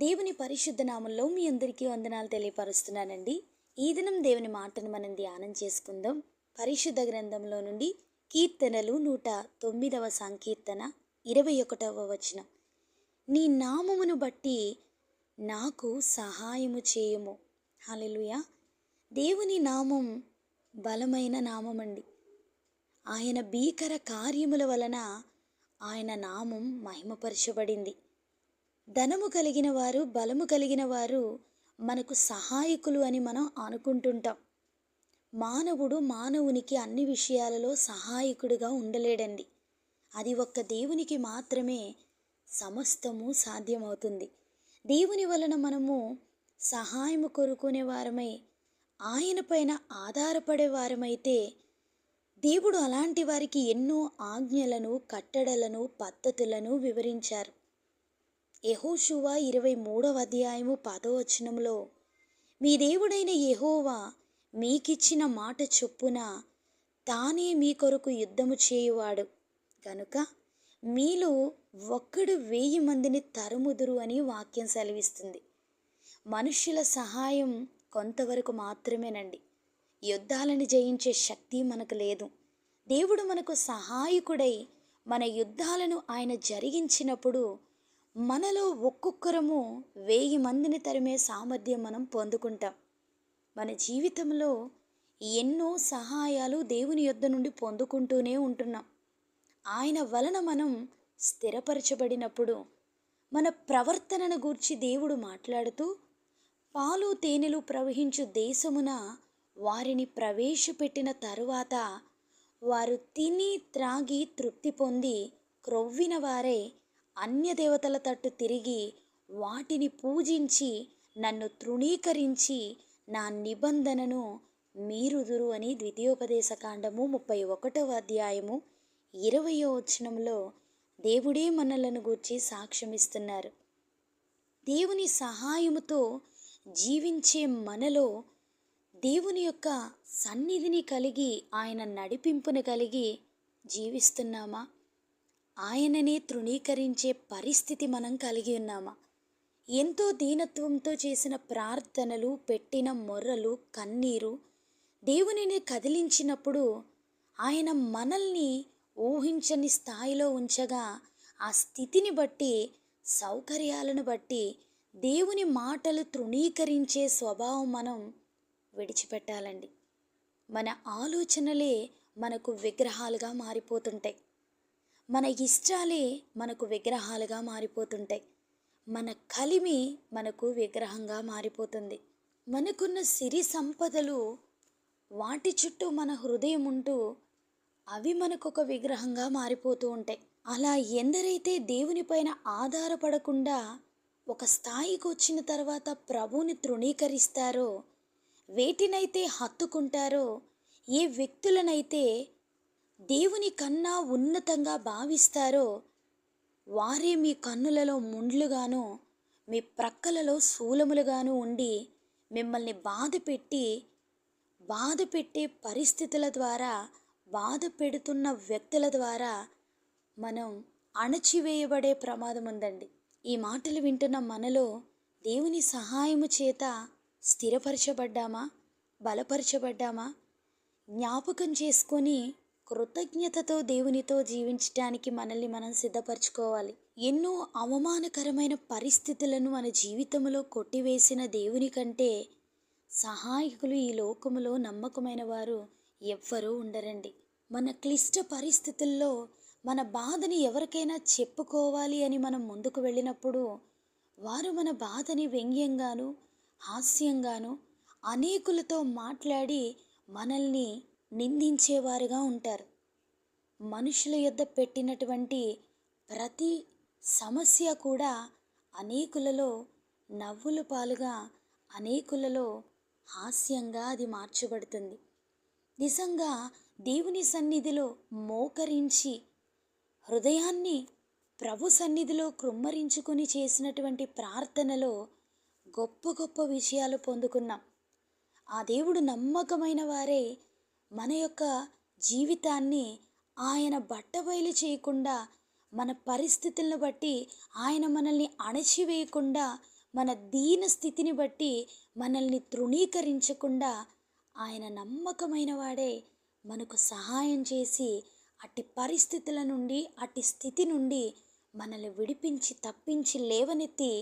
దేవుని పరిశుద్ధ నామంలో మీ అందరికీ వందనాలు తెలియపరుస్తున్నానండి. ఈ దినం దేవుని మాటను మనం ధ్యానం చేసుకుందాం. పరిశుద్ధ గ్రంథంలో నుండి కీర్తనలు నూట తొమ్మిదవ సంకీర్తన ఇరవై ఒకటవ వచనం. నీ నామమును బట్టి నాకు సహాయము చేయము. హల్లెలూయా. దేవుని నామం బలమైన నామమండి ఆయన భీకర కార్యముల వలన ఆయన నామం మహిమపరచబడింది. ధనము కలిగిన వారు బలము కలిగిన వారు మనకు సహాయకులు అని మనం అనుకుంటుంటాం. మానవుడు మానవునికి అన్ని విషయాలలో సహాయకుడిగా ఉండలేడండి. అది ఒక్క దేవునికి మాత్రమే సమస్తము సాధ్యమవుతుంది. దేవుని వలన మనము సహాయము కోరుకునే వారమై ఆయన పైన ఆధారపడే వారమైతే దేవుడు అలాంటి వారికి ఎన్నో ఆజ్ఞలను కట్టడలను పద్ధతులను వివరించారు. యెహోషువ ఇరవై మూడవ అధ్యాయము పదో వచనంలో మీ దేవుడైన యహోవా మీకిచ్చిన మాట చొప్పున తానే మీ కొరకు యుద్ధము చేయువాడు. కనుక మీలో ఒక్కడు వెయ్యి మందిని తరుముదురు అని వాక్యం సెలవిస్తుంది. మనుష్యుల సహాయం కొంతవరకు మాత్రమేనండి. యుద్ధాలను జయించే శక్తి మనకు లేదు. దేవుడు మనకు సహాయకుడై మన యుద్ధాలను ఆయన జరిగించినప్పుడు మనలో ఒక్కొక్కరము వెయ్యి మందిని తరిమే సామర్థ్యం మనం పొందుకుంటాం. మన జీవితంలో ఎన్నో సహాయాలు దేవుని యొద్ద నుండి పొందుకుంటూనే ఉంటున్నాం. ఆయన వలన మనం స్థిరపరచబడినప్పుడు మన ప్రవర్తనను గూర్చి దేవుడు మాట్లాడుతూ పాలు తేనెలు ప్రవహించు దేశమున వారిని ప్రవేశపెట్టిన తరువాత వారు తిని త్రాగి తృప్తి పొంది క్రొవ్విన వారే అన్యదేవతల తట్టు తిరిగి వాటిని పూజించి నన్ను తృణీకరించి నా నిబంధనను మీరుదురు అని ద్వితీయోపదేశ కాండము ముప్పై ఒకటవ అధ్యాయము ఇరవయో వచనంలో దేవుడే మనలను గూర్చి సాక్ష్యమిస్తున్నారు. దేవుని సహాయముతో జీవించే మనలో దేవుని యొక్క సన్నిధిని కలిగి ఆయన నడిపింపును కలిగి జీవిస్తున్నామా? ఆయననే తృణీకరించే పరిస్థితి మనం కలిగి ఉన్నామా? ఎంతో దీనత్వంతో చేసిన ప్రార్థనలు పెట్టిన మొర్రలు కన్నీరు దేవునిని కదిలించినప్పుడు ఆయన మనల్ని ఊహించని స్థాయిలో ఉంచగా ఆ స్థితిని బట్టి సౌకర్యాలను బట్టి దేవుని మాటలు తృణీకరించే స్వభావం మనం విడిచిపెట్టాలండి. మన ఆలోచనలే మనకు విగ్రహాలుగా మారిపోతుంటాయి. మన ఇష్టాలే మనకు విగ్రహాలుగా మారిపోతుంటాయి. మన కలిమి మనకు విగ్రహంగా మారిపోతుంది. మనకున్న సిరి సంపదలు వాటి చుట్టూ మన హృదయం ఉంటూ అవి మనకు ఒక విగ్రహంగా మారిపోతూ ఉంటాయి. అలా ఎందరైతే దేవునిపైన ఆధారపడకుండా ఒక స్థాయికి వచ్చిన తర్వాత ప్రభువుని తృణీకరిస్తారో వేటినైతే హత్తుకుంటారో ఏ వ్యక్తులనైతే దేవుని కన్నా ఉన్నతంగా భావిస్తారో వారే మీ కన్నులలో ముండ్లుగాను మీ ప్రక్కలలో శూలములుగాను ఉండి మిమ్మల్ని బాధ పెట్టి బాధ పెట్టే పరిస్థితుల ద్వారా బాధ పెడుతున్న వ్యక్తుల ద్వారా మనం అణచివేయబడే ప్రమాదం ఉందండి. ఈ మాటలు వింటున్న మనలో దేవుని సహాయము చేత స్థిరపరచబడ్డామా? బలపరచబడ్డామా? జ్ఞాపకం చేసుకొని కృతజ్ఞతతో దేవునితో జీవించటానికి మనల్ని మనం సిద్ధపరచుకోవాలి. ఎన్నో అవమానకరమైన పరిస్థితులను మన జీవితంలో కొట్టివేసిన దేవుని కంటే సహాయకులు ఈ లోకములో నమ్మకమైన వారు ఎవ్వరూ ఉండరండి. మన క్లిష్ట పరిస్థితుల్లో మన బాధని ఎవరికైనా చెప్పుకోవాలి అని మనం ముందుకు వెళ్ళినప్పుడు వారు మన బాధని వ్యంగ్యంగాను హాస్యంగాను అనేకులతో మాట్లాడి మనల్ని నిందించేవారుగా ఉంటారు. మనుషుల యొద్ద పెట్టినటువంటి ప్రతి సమస్య కూడా అనేకులలో నవ్వుల పాలుగా అనేకులలో హాస్యంగా అది మార్చబడుతుంది. నిజంగా దేవుని సన్నిధిలో మోకరించి హృదయాన్ని ప్రభు సన్నిధిలో కృమ్మరించుకొని చేసినటువంటి ప్రార్థనలో గొప్ప గొప్ప విషయాలు పొందుకున్నాం. ఆ దేవుడు నమ్మకమైన వారే మన యొక్క జీవితాన్ని ఆయన బట్టబయలు చేయకుండా మన పరిస్థితులను బట్టి ఆయన మనల్ని అణచివేయకుండా మన దీన స్థితిని బట్టి మనల్ని తృణీకరించకుండా ఆయన నమ్మకమైన వాడే మనకు సహాయం చేసి అట్టి పరిస్థితుల నుండి అట్టి స్థితి నుండి మనల్ని విడిపించి తప్పించి లేవనెత్తి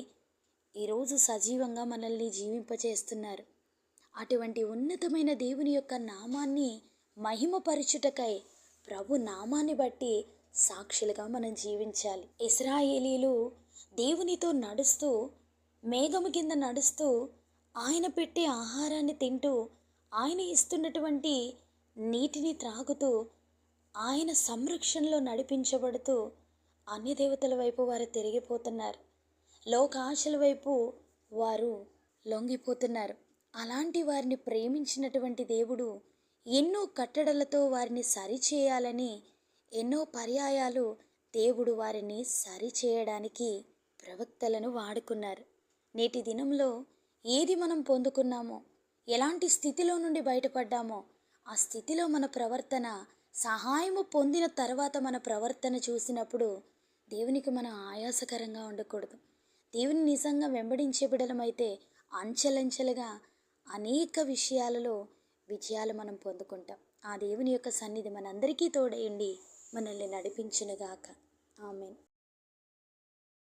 ఈరోజు సజీవంగా మనల్ని జీవింపచేస్తున్నారు అటువంటి ఉన్నతమైన దేవుని యొక్క నామాన్ని మహిమపరచుటకై ప్రభు నామాన్ని బట్టి సాక్షులుగా మనం జీవించాలి. ఇస్రాయేలీలు దేవునితో నడుస్తూ మేఘము కింద నడుస్తూ ఆయన పెట్టే ఆహారాన్ని తింటూ ఆయన ఇస్తున్నటువంటి నీటిని త్రాగుతూ ఆయన సంరక్షణలో నడిపించబడుతూ అన్ని దేవతల వైపు వారు తిరిగిపోతున్నారు. లోకాశల వైపు వారు లొంగిపోతున్నారు. అలాంటి వారిని ప్రేమించినటువంటి దేవుడు ఎన్నో కట్టడలతో వారిని సరిచేయాలని ఎన్నో పర్యాయాలు దేవుడు వారిని సరిచేయడానికి ప్రవక్తలను వాడుకున్నారు. నేటి దినంలో ఏది మనం పొందుకున్నామో ఎలాంటి స్థితిలో నుండి బయటపడ్డామో ఆ స్థితిలో మన ప్రవర్తన సహాయము పొందిన తర్వాత మన ప్రవర్తన చూసినప్పుడు దేవునికి మనం ఆయాసకరంగా ఉండకూడదు. దేవుని నిజంగా వెంబడించే బిడలమైతే అంచెలంచెలుగా అనేక విషయాలలో విజయాలు మనం పొందుకుంటాం. ఆ దేవుని యొక్క సన్నిధి మనందరికీ తోడయండి మనల్ని నడిపించునుగాక. ఆమెన్.